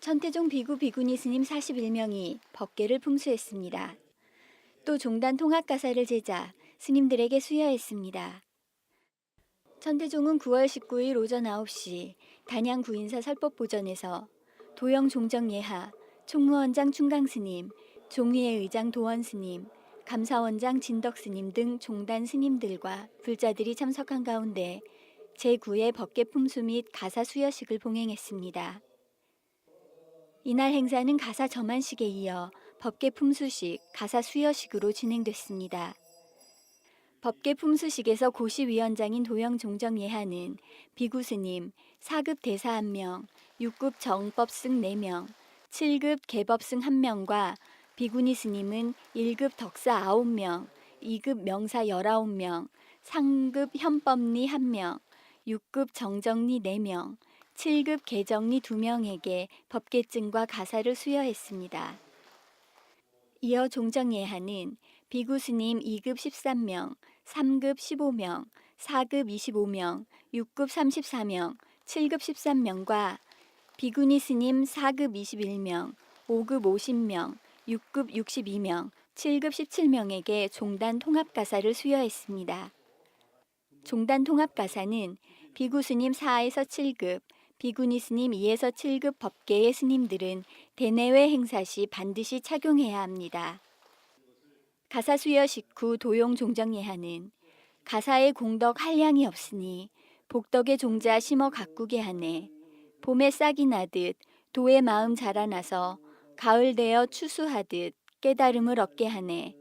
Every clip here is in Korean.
천태종 비구 비구니 스님 41명이 법계를 풍수했습니다. 또 종단 통합 가사를 제자 스님들에게 수여했습니다. 천태종은 9월 19일 오전 9시 단양 구인사 설법보전에서 도영 종정 예하, 총무원장 충강 스님, 종의회 의장 도원 스님, 감사원장 진덕 스님 등 종단 스님들과 불자들이 참석한 가운데 제9회 법계 품수 및 가사 수여식을 봉행했습니다. 이날 행사는 가사 점안식에 이어 법계 품수식, 가사 수여식으로 진행됐습니다. 법계 품수식에서 고시위원장인 도영 종정 예하는 비구 스님 4급 대사 1명, 6급 정법승 4명, 7급 개법승 1명과 비구니 스님은 1급 덕사 9명, 2급 명사 19명, 상급 현법리 1명, 6급 정정리 4명, 7급 개정리 2명에게 법계증과 가사를 수여했습니다. 이어 종정 예하는 비구 스님 2급 13명, 3급 15명, 4급 25명, 6급 34명, 7급 13명과 비구니 스님 4급 21명, 5급 50명, 6급 62명, 7급 17명에게 종단 통합 가사를 수여했습니다. 종단 통합 가사는 비구 스님 4에서 7급, 비구니 스님 2에서 7급 법계의 스님들은 대내외 행사 시 반드시 착용해야 합니다. 가사 수여 식후 도용 종정예하는 가사의 공덕 한량이 없으니 복덕의 종자 심어 가꾸게 하네. 봄에 싹이 나듯 도의 마음 자라나서 가을 되어 추수하듯 깨달음을 얻게 하네.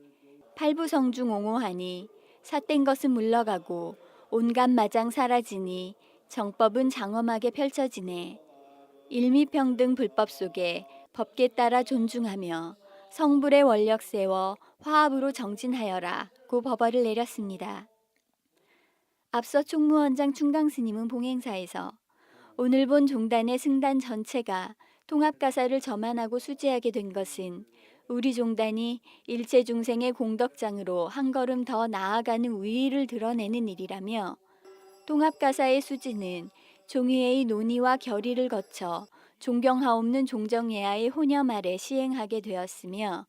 팔부성중 옹호하니 삿된 것은 물러가고 온갖 마장 사라지니 정법은 장엄하게 펼쳐지네. 일미평등 불법 속에 법계 따라 존중하며 성불의 원력 세워 화합으로 정진하여라 고 법어를 내렸습니다. 앞서 총무원장 충강 스님은 봉행사에서 오늘 본 종단의 승단 전체가 통합가사를 점안하고 수제하게 된 것은 우리 종단이 일체 중생의 공덕장으로 한 걸음 더 나아가는 위의를 드러내는 일이라며 통합가사의 수지는 종의회의 논의와 결의를 거쳐 존경하옵는 종정예하의 혼념 아래 시행하게 되었으며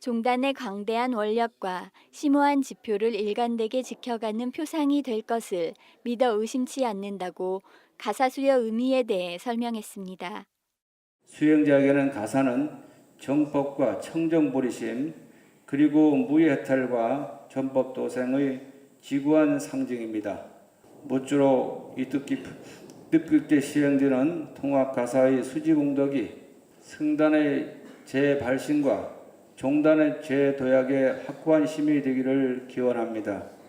종단의 광대한 원력과 심오한 지표를 일관되게 지켜가는 표상이 될 것을 믿어 의심치 않는다고 가사 수여 의미에 대해 설명했습니다. 수행자에게는 가사는 정법과 청정보리심 그리고 무예해탈과 전법도생의 지구한 상징입니다. 모쪼록 이 뜻깊, 뜻깊게 시행되는 통합가사의 수지공덕이 승단의 재발신과 종단의 재도약의 확고한 힘이 되기를 기원합니다.